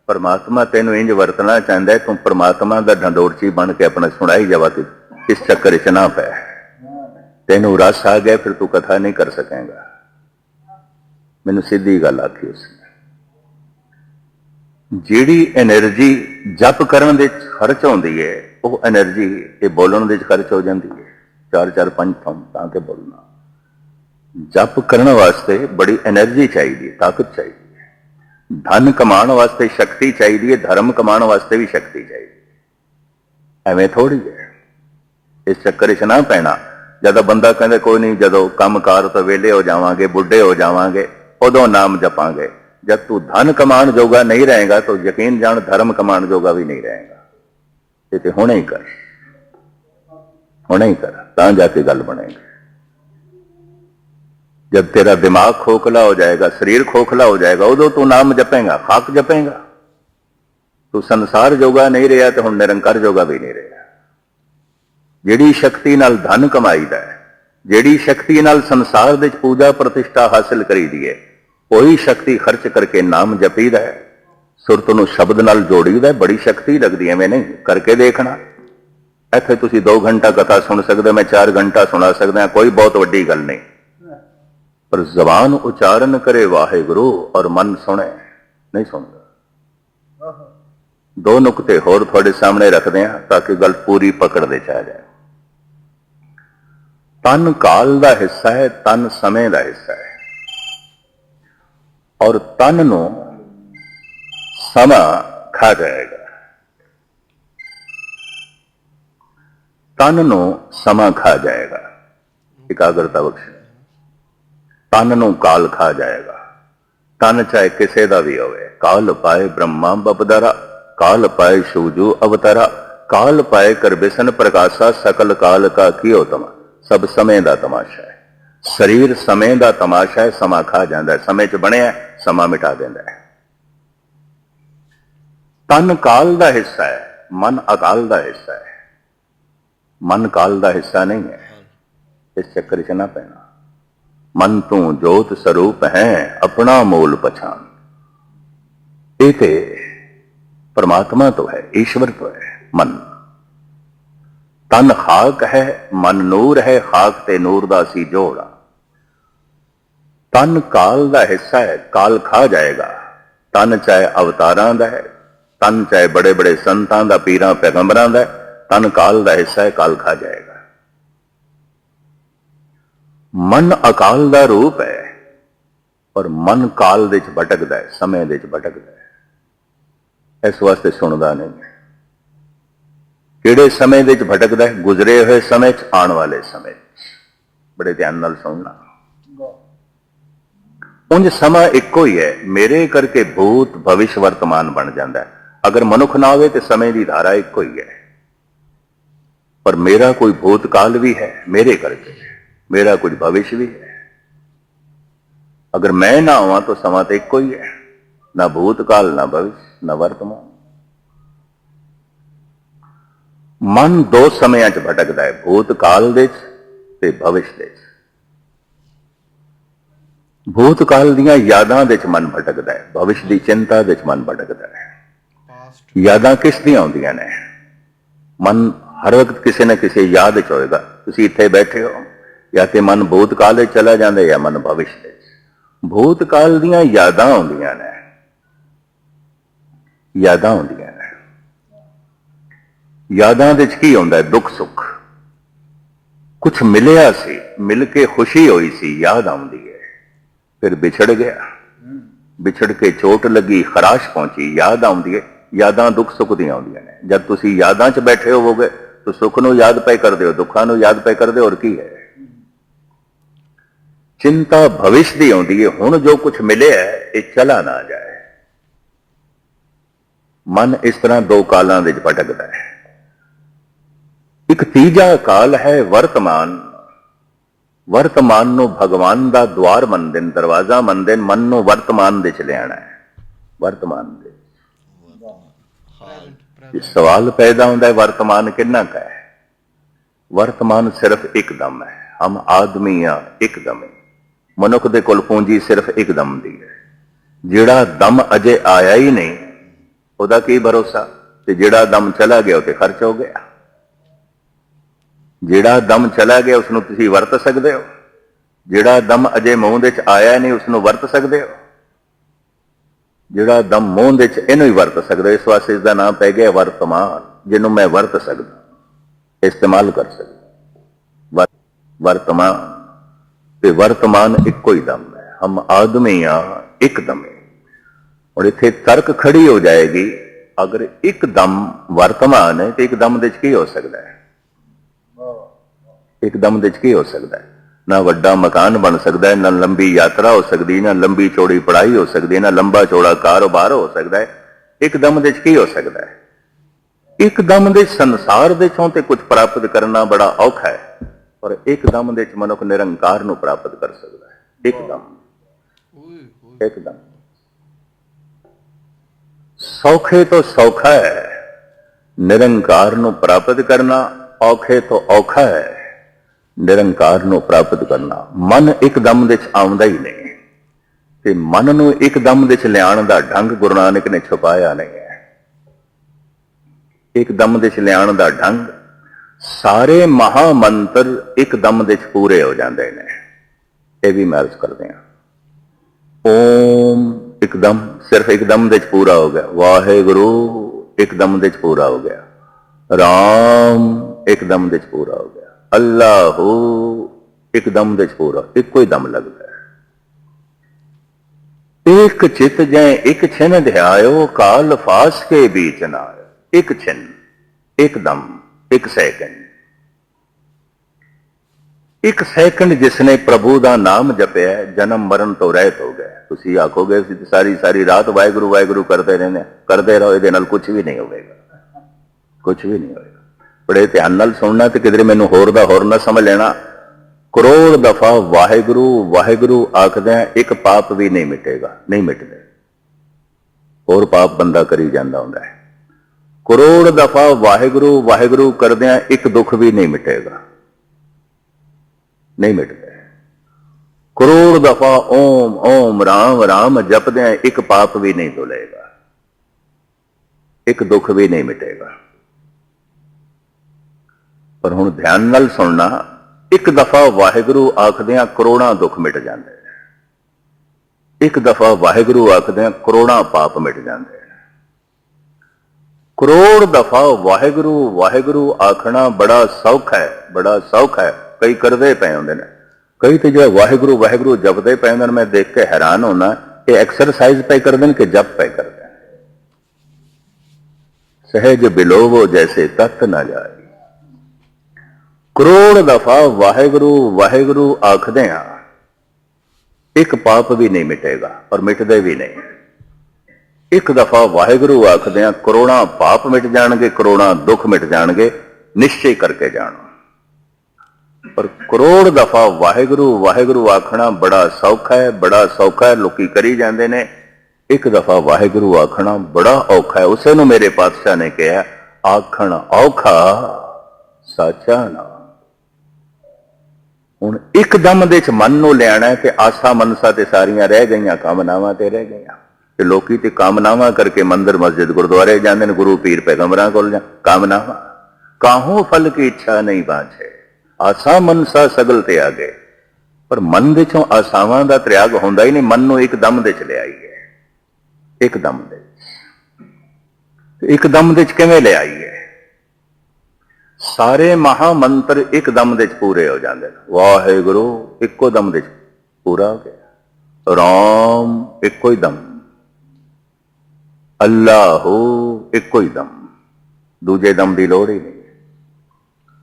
ਪਰਮਾਤਮਾ ਤੈਨੂੰ ਇੰਜ ਵਰਤਣਾ ਚਾਹੁੰਦਾ ਤੂੰ ਪਰਮਾਤਮਾ ਦਾ ਢੰਡੋਰਚੀ ਬਣ ਕੇ ਆਪਣਾ ਸੁਣਾਈ ਜਾਵਾ ਤੇ ਇਸ ਚੱਕਰ 'ਚ ਨਾ ਪੈ। ਤੈਨੂੰ ਰਸ ਆ ਗਿਆ, ਫਿਰ ਤੂੰ ਕਥਾ ਨਹੀਂ ਕਰ ਸਕੇਗਾ। ਮੈਨੂੰ ਸਿੱਧੀ ਗੱਲ ਆਖੀ ਉਸ ਜਿਹੜੀ એનર્ਜੀ ਜਪ ਕਰਨ ਦੇ ਖਰਚ ਹੁੰਦੀ ਹੈ, ਉਹ એનર્ਜੀ ਇਹ ਬੋਲਣ ਦੇ ਖਰਚ ਹੋ ਜਾਂਦੀ ਹੈ। ਚਾਰ ਚਾਰ ਪੰਜ ਥੰਮ ਤਾਂ ਕੇ ਬੋਲਣਾ। ਜਪ ਕਰਨ ਵਾਸਤੇ ਬੜੀ એનર્ਜੀ ਚਾਹੀਦੀ ਹੈ, ਤਾਕਤ ਚਾਹੀਦੀ ਹੈ। ਧਨ ਕਮਾਉਣ ਵਾਸਤੇ ਸ਼ਕਤੀ ਚਾਹੀਦੀ ਹੈ, ਧਰਮ ਕਮਾਉਣ ਵਾਸਤੇ ਵੀ ਸ਼ਕਤੀ ਚਾਹੀਦੀ ਹੈ। ਐਵੇਂ ਥੋੜੀ ਹੈ। ਇਸ ਚੱਕਰ 'ਚ ਨਾ ਪੈਣਾ। ਜਦੋਂ ਬੰਦਾ ਕਹਿੰਦਾ, ਕੋਈ ਨਹੀਂ, ਜਦੋਂ ਕੰਮ ਕਾਰ ਤੋਂ ਵਿਹਲੇ ਹੋ ਜਾਵਾਂਗੇ, ਬੁੱਢੇ ਹੋ ਜਾਵਾਂਗੇ, ਉਦੋਂ ਨਾਮ ਜਪਾਂਗੇ। ਜਦ ਤੂੰ ਧਨ ਕਮਾਉਣ ਜੋਗਾ ਨਹੀਂ ਰਹੇਗਾ, ਤਾਂ ਯਕੀਨ ਜਾਣ ਧਰਮ ਕਮਾਉਣ ਜੋਗਾ ਵੀ ਨਹੀਂ ਰਹੇਗਾ। ਇਹ ਤੇ ਹੁਣੇ ਹੀ ਕਰ। ਹੁਣੇ ਹੀ ਕਰ, ਤਾਂ ਜਾ ਕੇ ਗੱਲ ਬਣੇਗੀ। ਜਦ ਤੇਰਾ ਦਿਮਾਗ ਖੋਖਲਾ ਹੋ ਜਾਏਗਾ, ਸਰੀਰ ਖੋਖਲਾ ਹੋ ਜਾਏਗਾ, ਉਦੋਂ ਤੂੰ ਨਾਮ ਜਪੇਗਾ, ਖਾਕ ਜਪੇਗਾ। ਤੂੰ ਸੰਸਾਰ ਜੋਗਾ ਨਹੀਂ ਰਿਹਾ ਤੇ ਹੁਣ ਨਿਰੰਕਾਰ ਜੋਗਾ ਵੀ ਨਹੀਂ ਰਿਹਾ। ਜਿਹੜੀ ਸ਼ਕਤੀ ਨਾਲ ਧਨ ਕਮਾਈਦਾ ਹੈ, ਜਿਹੜੀ ਸ਼ਕਤੀ ਨਾਲ ਸੰਸਾਰ ਦੇ ਵਿੱਚ ਪੂਜਾ ਪ੍ਰਤਿਸ਼ਠਾ ਹਾਸਲ ਕਰੀਦੀ ਹੈ, ਉਹੀ ਸ਼ਕਤੀ ਖਰਚ ਕਰਕੇ ਨਾਮ ਜਪੀਦਾ ਹੈ। ਸੁਰਤ ਨੂੰ ਸ਼ਬਦ ਨਾਲ ਜੋੜੀਦਾ ਬੜੀ ਸ਼ਕਤੀ ਲੱਗਦੀ ਐਵੇਂ ਨਹੀਂ, ਕਰਕੇ ਦੇਖਣਾ। ਇੱਥੇ ਤੁਸੀਂ 2 ਘੰਟਾ ਕਥਾ ਸੁਣ ਸਕਦੇ ਹੋ, ਮੈਂ 4 ਘੰਟਾ ਸੁਣਾ ਸਕਦਾ ਕੋਈ ਬਹੁਤ ਵੱਡੀ ਗੱਲ ਨਹੀਂ। ਪਰ ਜ਼ਬਾਨ ਉਚਾਰਨ ਕਰੇ ਵਾਹਿਗੁਰੂ ਔਰ ਮਨ ਸੁਣੇ ਨਹੀਂ ਸੁਣਦਾ। ਦੋ ਨੁਕਤੇ ਹੋਰ ਤੁਹਾਡੇ ਸਾਹਮਣੇ ਰੱਖਦੇ ਹਾਂ ਤਾਂ ਕਿ ਗੱਲ ਪੂਰੀ ਪਕੜ ਦੇ ਚ ਆ ਜਾਏ। ਤਨ ਕਾਲ ਦਾ ਹਿੱਸਾ ਹੈ ਤਨ ਸਮੇਂ ਦਾ ਹਿੱਸਾ ਹੈ। ਔਰ ਤਨ ਨੂੰ ਸਮਾਂ ਖਾ ਜਾਏਗਾ। ਤਨ ਨੂੰ ਸਮਾਂ ਖਾ ਜਾਏਗਾ। ਇਕਾਗਰਤਾ ਬਖਸ਼। ਤਨ ਨੂੰ ਕਾਲ ਖਾ ਜਾਏਗਾ। ਤਨ ਚਾਹੇ ਕਿਸੇ ਦਾ ਵੀ ਹੋਵੇ। ਕਾਲ ਪਾਏ ਬ੍ਰਹਮਾ ਬਪਦਰਾ, ਕਾਲ ਪਾਏ ਸ਼ੂਜੂ ਅਵਤਰਾ, ਕਾਲ ਪਾਏ ਕਰਬਿਸਨ ਪ੍ਰਕਾਸ਼ਾ ਸਕਲ ਕਾਲ ਕਾ ਕੀਓ ਤਮਾ। ਸਭ ਸਮੇਂ ਦਾ ਤਮਾਸ਼ਾ ਹੈ। ਸਰੀਰ ਸਮੇਂ ਦਾ ਤਮਾਸ਼ਾ ਹੈ, ਸਮਾਂ ਖਾ ਜਾਂਦਾ ਹੈ। ਸਮੇਂ 'ਚ ਬਣਿਆ ਸਮਾਂ ਮਿਟਾ ਦਿੰਦਾ ਹੈ। ਤਨ ਕਾਲ ਦਾ ਹਿੱਸਾ ਹੈ, ਮਨ ਅਕਾਲ ਦਾ ਹਿੱਸਾ ਹੈ। ਮਨ ਕਾਲ ਦਾ ਹਿੱਸਾ ਨਹੀਂ ਹੈ। ਇਸ ਚੱਕਰ 'ਚ ਨਾ ਪੈਣਾ। ਮਨ ਤੂੰ ਜੋਤ ਸਰੂਪ ਹੈ ਆਪਣਾ ਮੂਲ ਪਛਾਣ। ਇਹ ਤੇ ਪਰਮਾਤਮਾ ਤੋਂ ਹੈ ਈਸ਼ਵਰ ਤੋਂ ਹੈ ਮਨ। ਤਨ ਖਾਕ ਹੈ ਮਨ ਨੂਰ ਹੈ ਖਾਕ ਤੇ ਨੂਰ ਦਾ ਸੀ ਜੋੜਾ। ਤਨ ਕਾਲ ਦਾ ਹਿੱਸਾ ਹੈ ਕਾਲ ਖਾ ਜਾਏਗਾ। ਤਨ ਚਾਹੇ ਅਵਤਾਰਾਂ ਦਾ ਹੈ ਤਨ ਚਾਹੇ ਬੜੇ ਬੜੇ ਸੰਤਾਂ ਦਾ ਪੀਰਾਂ ਪੈਗੰਬਰਾਂ ਦਾ ਹੈ, ਤਨ ਕਾਲ ਦਾ ਹਿੱਸਾ ਹੈ ਕਾਲ ਖਾ ਜਾਏਗਾ। ਮਨ ਅਕਾਲ ਦਾ ਰੂਪ ਹੈ ਔਰ ਮਨ ਕਾਲ ਦੇ ਵਿੱਚ ਭਟਕਦਾ ਹੈ, ਸਮੇਂ ਦੇ ਵਿੱਚ ਭਟਕਦਾ ਹੈ। ਇਸ ਵਾਸਤੇ ਸੁਣਦਾ ਨਹੀਂ। ਕਿਹੜੇ ਸਮੇਂ ਦੇ ਵਿੱਚ ਭਟਕਦਾ ਹੈ? ਗੁਜ਼ਰੇ ਹੋਏ ਸਮੇਂ 'ਚ, ਆਉਣ ਵਾਲੇ ਸਮੇਂ 'ਚ। ਬੜੇ ਧਿਆਨ ਨਾਲ ਸੁਣਨਾ। ਉਂਝ ਸਮਾਂ ਇੱਕੋ ਹੀ ਹੈ। ਮੇਰੇ ਕਰਕੇ ਭੂਤ ਭਵਿਸ਼ ਵਰਤਮਾਨ ਬਣ ਜਾਂਦਾ ਹੈ। ਅਗਰ ਮਨੁੱਖ ਨਾ ਹੋਵੇ ਤੇ ਸਮੇਂ ਦੀ ਧਾਰਾ ਇੱਕੋ ਹੀ ਹੈ। ਪਰ ਮੇਰਾ ਕੋਈ ਭੂਤ ਕਾਲ ਵੀ ਹੈ ਮੇਰੇ ਕਰਕੇ ਮੇਰਾ ਕੁਝ ਭਵਿਸ਼ ਵੀ ਹੈ। ਅਗਰ ਮੈਂ ਨਾ ਹੋਵਾਂ ਤਾਂ ਸਮਾਂ ਤੇ ਇੱਕੋ ਹੀ ਹੈ। ਨਾ ਭੂਤ ਕਾਲ ਨਾ ਭਵਿਸ਼ ਨਾ ਵਰਤਮਾਨ। ਮਨ ਦੋ ਸਮਿਆਂ 'ਚ ਭਟਕਦਾ ਹੈ ਭੂਤ ਕਾਲ ਦੇ 'ਚ ਤੇ ਭਵਿਸ਼ ਦੇ 'ਚ। ਭੂਤ ਕਾਲ ਦੀਆਂ ਯਾਦਾਂ ਦੇ 'ਚ ਮਨ ਭਟਕਦਾ ਹੈ ਭਵਿਸ਼ ਦੀ ਚਿੰਤਾ ਦੇ 'ਚ ਮਨ ਭਟਕਦਾ ਹੈ। ਯਾਦਾਂ ਕਿਸ ਦੀਆਂ ਹੁੰਦੀਆਂ ਨੇ? ਮਨ ਹਰ ਵਕਤ ਕਿਸੇ ਨਾ ਕਿਸੇ ਯਾਦ ਚ ਹੋਏਗਾ। ਤੁਸੀਂ ਇੱਥੇ ਬੈਠੇ ਹੋ ਜਾਂ ਤੇ ਮਨ ਭੂਤਕਾਲ ਵਿੱਚ ਚਲਾ ਜਾਂਦਾ ਜਾਂ ਮਨ ਭਵਿਸ਼ ਵਿੱਚ ਭੂਤਕਾਲ ਦੀਆਂ ਯਾਦਾਂ ਆਉਂਦੀਆਂ ਨੇ। ਯਾਦਾਂ ਆਉਂਦੀਆਂ ਨੇ। ਯਾਦਾਂ ਦੇ ਚ ਕੀ ਆਉਂਦਾ ਦੁੱਖ, ਸੁੱਖ। ਕੁਝ ਮਿਲਿਆ ਸੀ, ਮਿਲ ਕੇ ਖੁਸ਼ੀ ਹੋਈ ਸੀ, ਯਾਦ ਆਉਂਦੀ ਹੈ। ਫਿਰ ਵਿਛੜ ਗਿਆ। ਵਿਛੜ ਕੇ ਚੋਟ ਲੱਗੀ, ਖਰਾਸ਼ ਪਹੁੰਚੀ, ਯਾਦ ਆਉਂਦੀ ਹੈ। ਯਾਦਾਂ ਦੁੱਖ, ਸੁੱਖ ਦੀਆਂ ਆਉਂਦੀਆਂ ਨੇ। ਜਦ ਤੁਸੀਂ ਯਾਦਾਂ 'ਚ ਬੈਠੇ ਹੋਵੋਗੇ ਤਾਂ ਸੁੱਖ ਨੂੰ ਯਾਦ ਪਏ ਕਰਦੇ ਹੋ, ਦੁੱਖਾਂ ਨੂੰ ਯਾਦ ਪਏ ਕਰਦੇ ਹੋ, ਹੋਰ ਕੀ ਹੈ? ਚਿੰਤਾ ਭਵਿਸ਼ ਦੀ ਆਉਂਦੀ ਹੈ, ਹੁਣ ਜੋ ਕੁਝ ਮਿਲਿਆ ਇਹ ਚਲਾ ਨਾ ਜਾਏ। ਮਨ ਇਸ ਤਰ੍ਹਾਂ ਦੋ ਕਾਲਾਂ ਵਿੱਚ ਭਟਕਦਾ ਹੈ। ਇੱਕ ਤੀਜਾ ਕਾਲ ਹੈ ਵਰਤਮਾਨ। ਵਰਤਮਾਨ ਨੂੰ ਭਗਵਾਨ ਦਾ ਦਵਾਰ ਮੰਨਦੇ ਨੇ ਦਰਵਾਜ਼ਾ ਮੰਨਦੇ ਨੇ ਮਨ ਨੂੰ ਵਰਤਮਾਨ ਦੇ ਚ ਲਿਆਣਾ ਹੈ। ਵਰਤਮਾਨ ਦੇ ਸਵਾਲ ਪੈਦਾ ਹੁੰਦਾ ਹੈ, ਵਰਤਮਾਨ ਕਿੰਨਾ ਕਾ ਹੈ? ਵਰਤਮਾਨ ਸਿਰਫ ਇੱਕ ਦਮ ਹੈ। ਹਮ ਆਦਮੀ ਆਦਮੀਆਂ ਇੱਕਦਮ ਹੈ। ਮਨੁੱਖ ਦੇ ਕੋਲ ਪੂੰਜੀ ਸਿਰਫ ਇੱਕ ਦਮ ਦੀ ਹੈ। ਜਿਹੜਾ ਦਮ ਅਜੇ ਆਇਆ ਹੀ ਨਹੀਂ, ਉਹਦਾ ਕੀ ਭਰੋਸਾ? ਤੇ ਜਿਹੜਾ ਦਮ ਚਲਾ ਗਿਆ, ਉਹ ਤੇ ਖਰਚ ਹੋ ਗਿਆ। ਜਿਹੜਾ ਦਮ ਚਲਾ ਗਿਆ ਉਸ ਨੂੰ ਤੁਸੀਂ ਵਰਤ ਸਕਦੇ ਹੋ। ਜਿਹੜਾ ਦਮ ਅਜੇ ਮੂੰਹ ਦੇ ਚ ਆਇਆ ਨਹੀਂ ਉਸ ਨੂੰ ਵਰਤ ਸਕਦੇ ਹੋ। ਜਿਹੜਾ ਦਮ ਮੂੰਹ ਦੇ ਚ ਇਹਨੂੰ ਹੀ ਵਰਤ ਸਕਦੇ, ਇਸ ਵਾਸਤੇ ਇਸ ਦਾ ਨਾਮ ਪੈ ਗਿਆ ਵਰਤਮਾਨ, ਜਿਹਨੂੰ ਮੈਂ ਵਰਤ ਸਕਦਾ, ਇਸਤੇਮਾਲ ਕਰ ਸਕਦਾ। ਵਰਤਮਾਨ, ਤੇ ਵਰਤਮਾਨ ਇੱਕੋ ਹੀ ਦਮ ਹੈ। ਹਮ ਆਦਮੀ ਆ, ਇੱਕ ਦਮ ਹੈ। ਔਰ ਇੱਥੇ ਤਰਕ ਖੜੀ ਹੋ ਜਾਏਗੀ, ਅਗਰ ਇੱਕ ਦਮ ਵਰਤਮਾਨ ਹੈ, ਤੇ ਇੱਕ ਦਮ ਦੇ ਚ ਕੀ ਹੋ ਸਕਦਾ ਹੈ? ਇੱਕ ਦਮ ਦੇ ਚ ਕੀ ਹੋ ਸਕਦਾ ਹੈ? ਨਾ ਵੱਡਾ ਮਕਾਨ ਬਣ ਸਕਦਾ ਹੈ, ਨਾ ਲੰਬੀ ਯਾਤਰਾ ਹੋ ਸਕਦੀ, ਨਾ ਲੰਬੀ ਚੌੜੀ ਪੜ੍ਹਾਈ ਹੋ ਸਕਦੀ, ਨਾ ਲੰਬਾ ਚੌੜਾ ਕਾਰੋਬਾਰ ਹੋ ਸਕਦਾ ਹੈ ਇੱਕ ਦਮ ਦੇ ਵਿੱਚ ਕੀ ਹੋ ਸਕਦਾ ਹੈ? ਇੱਕ ਦਮ ਦੇ ਸੰਸਾਰ ਦੇ ਚੋਂ ਤੇ ਕੁਝ ਪ੍ਰਾਪਤ ਕਰਨਾ ਬੜਾ ਔਖਾ ਹੈ, ਪਰ ਇੱਕ ਦਮ ਦੇ ਵਿੱਚ ਮਨੁੱਖ ਨਿਰੰਕਾਰ ਨੂੰ ਪ੍ਰਾਪਤ ਕਰ ਸਕਦਾ ਹੈ, ਇੱਕਦਮ। ਓਏ ਹੋਏ ਇੱਕਦਮ। ਸੌਖੇ ਤੋਂ ਸੌਖਾ ਹੈ ਨਿਰੰਕਾਰ ਨੂੰ ਪ੍ਰਾਪਤ ਕਰਨਾ, ਔਖੇ ਤੋਂ ਔਖਾ ਹੈ ਨਿਰੰਕਾਰ ਨੂੰ ਪ੍ਰਾਪਤ ਕਰਨਾ। ਮਨ ਇੱਕਦਮ ਦੇ ਚ ਆਉਂਦਾ ਹੀ ਨਹੀਂ। ਤੇ ਮਨ ਨੂੰ ਇੱਕਦਮ ਦੇ ਚ ਲਿਆਉਣ ਦਾ ਢੰਗ ਗੁਰੂ ਨਾਨਕ ਨੇ ਛੁਪਾਇਆ ਨਹੀਂ ਹੈ। ਇੱਕਦਮ ਵਿੱਚ ਲਿਆਉਣ ਦਾ ਢੰਗ, ਸਾਰੇ ਮਹਾ ਮੰਤਰ ਇੱਕਦਮ ਦੇ ਚ ਪੂਰੇ ਹੋ ਜਾਂਦੇ ਨੇ। ਇਹ ਵੀ ਮੈਂ ਕਰਦੇ ਹਾਂ। ਓਮ ਇੱਕਦਮ ਸਿਰਫ ਇੱਕਦਮ ਦੇ ਚ ਪੂਰਾ ਹੋ ਗਿਆ। ਵਾਹਿਗੁਰੂ ਇੱਕਦਮ ਦੇ ਚ ਪੂਰਾ ਹੋ ਗਿਆ। ਰਾਮ ਇੱਕਦਮ ਦੇ ਚ ਪੂਰਾ ਹੋ ਗਿਆ। ਅੱਲਾਹੂ ਇੱਕਦਮ ਦੇ ਚ ਇੱਕੋ ਹੀ ਦਮ ਲੱਗਦਾ ਇੱਕ ਚਿਤ ਜੈ, ਇੱਕ ਛਿਨ ਧਿਆਇਓ ਕਾਲ ਫਾਸ ਕੇ ਬੀਚ ਨਾ ਇੱਕ ਛਿਨ ਇੱਕਦਮ ਇੱਕ ਸੈਕਿੰਡ। ਇੱਕ ਸੈਕਿੰਡ ਜਿਸਨੇ ਪ੍ਰਭੂ ਦਾ ਨਾਮ ਜਪਿਆ, ਜਨਮ ਮਰਨ ਤੋਂ ਰਹਿਤ ਹੋ ਗਿਆ। ਤੁਸੀਂ ਆਖੋਗੇ, ਅਸੀਂ ਸਾਰੀ ਸਾਰੀ ਰਾਤ ਵਾਹਿਗੁਰੂ ਵਾਹਿਗੁਰੂ ਕਰਦੇ ਰਹਿੰਦੇ ਕਰਦੇ ਰਹੋ, ਇਹਦੇ ਨਾਲ ਕੁਝ ਵੀ ਨਹੀਂ ਹੋਵੇਗਾ। ਕੁਝ ਵੀ ਨਹੀਂ ਹੋਵੇਗਾ। ਬੜੇ ਧਿਆਨ ਨਾਲ ਸੁਣਨਾ ਤੇ ਕਿਧਰੇ ਮੈਨੂੰ ਹੋਰ ਦਾ ਹੋਰ ਨਾ ਸਮਝ ਲੈਣਾ। ਕਰੋੜ ਦਫਾ ਵਾਹਿਗੁਰੂ ਵਾਹਿਗੁਰੂ ਆਖਦਿਆਂ ਇੱਕ ਪਾਪ ਵੀ ਨਹੀਂ ਮਿਟੇਗਾ, ਨਹੀਂ ਮਿਟਦੇ। ਹੋਰ ਪਾਪ ਬੰਦਾ ਕਰੀ ਜਾਂਦਾ ਹੁੰਦਾ ਹੈ। ਕਰੋੜ ਦਫਾ ਵਾਹਿਗੁਰੂ ਵਾਹਿਗੁਰੂ ਕਰਦਿਆਂ ਇੱਕ ਦੁੱਖ ਵੀ ਨਹੀਂ ਮਿਟੇਗਾ। ਨਹੀਂ ਮਿਟਦਾ। ਕਰੋੜ ਦਫਾ ਓਮ ਓਮ, ਰਾਮ ਰਾਮ ਜਪਦਿਆਂ ਇੱਕ ਪਾਪ ਵੀ ਨਹੀਂ ਧੁਲੇਗਾ ਇੱਕ ਦੁੱਖ ਵੀ ਨਹੀਂ ਮਿਟੇਗਾ। ਪਰ ਹੁਣ ਧਿਆਨ ਨਾਲ ਸੁਣਨਾ, ਇੱਕ ਦਫਾ ਵਾਹਿਗੁਰੂ ਆਖਦਿਆਂ ਕਰੋੜਾਂ ਦੁੱਖ ਮਿਟ ਜਾਂਦੇ ਇੱਕ ਦਫਾ ਵਾਹਿਗੁਰੂ ਆਖਦਿਆਂ ਕਰੋੜਾਂ ਪਾਪ ਮਿਟ ਜਾਂਦੇ ਕਰੋੜ ਦਫਾ ਵਾਹਿਗੁਰੂ ਵਾਹਿਗੁਰੂ ਆਖਣਾ ਬੜਾ ਸੌਖ ਹੈ, ਬੜਾ ਸੌਖ ਹੈ। ਕਈ ਕਰਦੇ ਪਏ ਹੁੰਦੇ ਨੇ। ਕਈ ਤੇ ਜੋ ਵਾਹਿਗੁਰੂ ਵਾਹਿਗੁਰੂ ਜਪਦੇ ਪਏ ਹੁੰਦੇ ਨੇ, ਮੈਂ ਦੇਖ ਕੇ ਹੈਰਾਨ ਹੋਣਾ ਇਹ ਐਕਸਰਸਾਈਜ਼ ਪਏ ਕਰਦੇ ਨੇ ਕਿ ਜਪ ਪਏ ਕਰਦੇ ਨੇ? ਸਹਿਜ ਬਿਲੋਵੋ ਜੈਸੇ ਤਤ ਨਾ ਜਾਏ। ਕਰੋੜ ਦਫਾ ਵਾਹਿਗੁਰੂ ਵਾਹਿਗੁਰੂ ਆਖਦੇ ਆ, ਇੱਕ ਪਾਪ ਵੀ ਨਹੀਂ ਮਿਟੇਗਾ ਔਰ ਮਿਟਦੇ ਵੀ ਨਹੀਂ। ਇੱਕ ਦਫਾ ਵਾਹਿਗੁਰੂ ਆਖਦੇ ਆ, ਕਰੋੜਾਂ ਪਾਪ ਮਿਟ ਜਾਣਗੇ, ਕਰੋੜਾਂ ਦੁੱਖ ਮਿਟ ਜਾਣਗੇ, ਨਿਸ਼ਚੈ ਕਰਕੇ ਜਾਣੋ। ਪਰ ਕਰੋੜ ਦਫਾ ਵਾਹਿਗੁਰੂ ਵਾਹਿਗੁਰੂ ਆਖਣਾ ਬੜਾ ਸੌਖਾ ਹੈ, ਬੜਾ ਸੌਖਾ ਹੈ, ਲੋਕੀ ਕਰੀ ਜਾਂਦੇ ਨੇ। ਇੱਕ ਦਫਾ ਵਾਹਿਗੁਰੂ ਆਖਣਾ ਬੜਾ ਔਖਾ ਹੈ, ਉਸੇ ਨੂੰ ਮੇਰੇ ਪਾਤਸ਼ਾਹ ਨੇ ਕਿਹਾ, ਆਖਣ ਔਖਾ, ਸਾਚਾ ਨਾ ਹੁਣ ਇੱਕਦਮ ਦੇ ਚ ਮਨ ਨੂੰ ਲਿਆਣਾ ਹੈ ਤੇ ਆਸਾ ਮਨਸਾ ਤੇ ਸਾਰੀਆਂ ਰਹਿ ਗਈਆਂ, ਕਾਮਨਾਵਾਂ ਤੇ ਰਹਿ ਗਈਆਂ। ਤੇ ਲੋਕੀ ਤੇ ਕਾਮਨਾਵਾਂ ਕਰਕੇ ਮੰਦਰ, ਮਸਜਿਦ, ਗੁਰਦੁਆਰੇ ਜਾਂਦੇ ਨੇ, ਗੁਰੂ ਪੀਰ ਪੈਗੰਬਰਾਂ ਕੋਲ ਜਾਂ ਕਾਮਨਾਵਾਂ। ਕਾਹੋਂ ਫਲ ਕੀ ਇੱਛਾ ਨਹੀਂ ਬਾਝੇ? ਆਸਾ ਮਨਸਾ ਸਗਲ ਤੇ ਆ ਗਏ। ਪਰ ਮਨ ਦੇ ਚੋਂ ਆਸਾਵਾਂ ਦਾ ਤ੍ਰਿਆਗ ਹੁੰਦਾ ਹੀ ਨਹੀਂ, ਮਨ ਨੂੰ ਇੱਕ ਦਮ ਦੇ ਚ ਲਿਆਈ ਹੈ ਇੱਕਦਮ ਦੇ ਇੱਕ ਦਮ ਦੇ ਚ ਕਿਵੇਂ ਲਿਆਈ ਹੈ ਸਾਰੇ ਮਹਾ ਮੰਤਰ ਇੱਕ ਦਮ ਦੇ ਚ ਪੂਰੇ ਹੋ ਜਾਂਦੇ ਨੇ। ਵਾਹਿਗੁਰੂ ਇੱਕੋ ਦਮ ਦੇ ਚ ਪੂਰਾ ਹੋ ਗਿਆ। ਰਾਮ ਇੱਕੋ ਹੀ ਦਮ। ਅੱਲਾਹੂ ਇੱਕੋ ਹੀ ਦਮ। ਦੂਜੇ ਦਮ ਦੀ ਲੋੜ ਹੀ ਨਹੀਂ।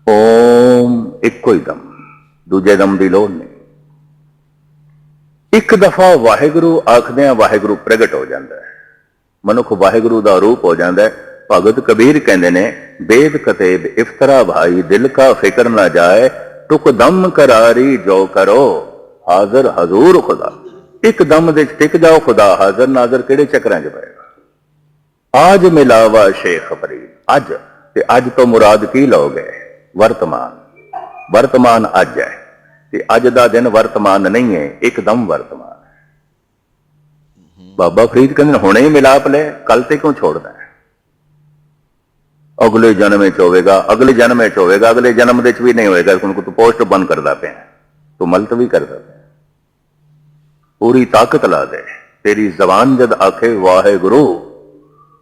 ਓਮ ਇੱਕੋ ਹੀ ਦਮ। ਦੂਜੇ ਦਮ ਦੀ ਲੋੜ ਨਹੀਂ। ਇੱਕ ਦਫਾ ਵਾਹਿਗੁਰੂ ਆਖਦਿਆਂ ਵਾਹਿਗੁਰੂ ਪ੍ਰਗਟ ਹੋ ਜਾਂਦਾ ਹੈ। ਮਨੁੱਖ ਵਾਹਿਗੁਰੂ ਦਾ ਰੂਪ ਹੋ ਜਾਂਦਾ ਹੈ। ਭਗਤ ਕਬੀਰ ਕਹਿੰਦੇ ਨੇ, ਬੇਦ ਕਤੇਬ ਇਫਤਰਾ ਭਾਈ, ਦਿਲ ਕਾ ਫਿਕਰ ਨਾ ਜਾਏ, ਟੁਕ ਦਮ ਕਰਾਰੀ ਜੋ ਕਰੋ, ਹਾਜ਼ਰ ਹਜ਼ੂਰ ਖੁਦਾ। ਇੱਕ ਦਮ ਦੇ ਟਿਕ ਜਾਓ ਖੁਦਾ, ਹਾਜ਼ਰ ਨਾਜ਼ਰ ਕਿਹੜੇ ਚੱਕਰਾਂ 'ਚ ਪਏਗਾ? ਆਜ ਮਿਲਾਵਾ ਸ਼ੇਖ ਫਰੀਦ, ਅੱਜ, ਤੇ ਅੱਜ ਤੋਂ ਮੁਰਾਦ ਕੀ ਲਓਗੇ? ਵਰਤਮਾਨ। ਵਰਤਮਾਨ ਅੱਜ ਹੈ, ਤੇ ਅੱਜ ਦਾ ਦਿਨ ਵਰਤਮਾਨ ਨਹੀਂ ਹੈ ਇੱਕਦਮ ਵਰਤਮਾਨ। ਬਾਬਾ ਫਰੀਦ ਕਹਿੰਦੇ ਨੇ, ਹੁਣੇ ਹੀ ਮਿਲਾਪ ਲੈ ਕੱਲ ਤੇ ਕਿਉਂ ਛੋੜਦਾ ਹੈ? ਅਗਲੇ ਜਨਮ ਵਿੱਚ ਹੋਵੇਗਾ, ਅਗਲੇ ਜਨਮ ਵਿੱਚ ਹੋਵੇਗਾ, ਅਗਲੇ ਜਨਮ ਵਿੱਚ ਵੀ ਨਹੀਂ ਹੋਵੇਗਾ, ਕਿਉਂਕਿ ਤੂੰ ਪੋਸਟ ਬੰਦ ਕਰਦਾ ਪਿਆ ਤੂੰ ਮਲਤ ਵੀ ਕਰਦਾ ਪਿਆ ਪੂਰੀ ਤਾਕਤ ਲਾ ਦੇ। ਤੇਰੀ ਜ਼ਬਾਨ ਜਦ ਆਖੇ, ਵਾਹਿਗੁਰੂ,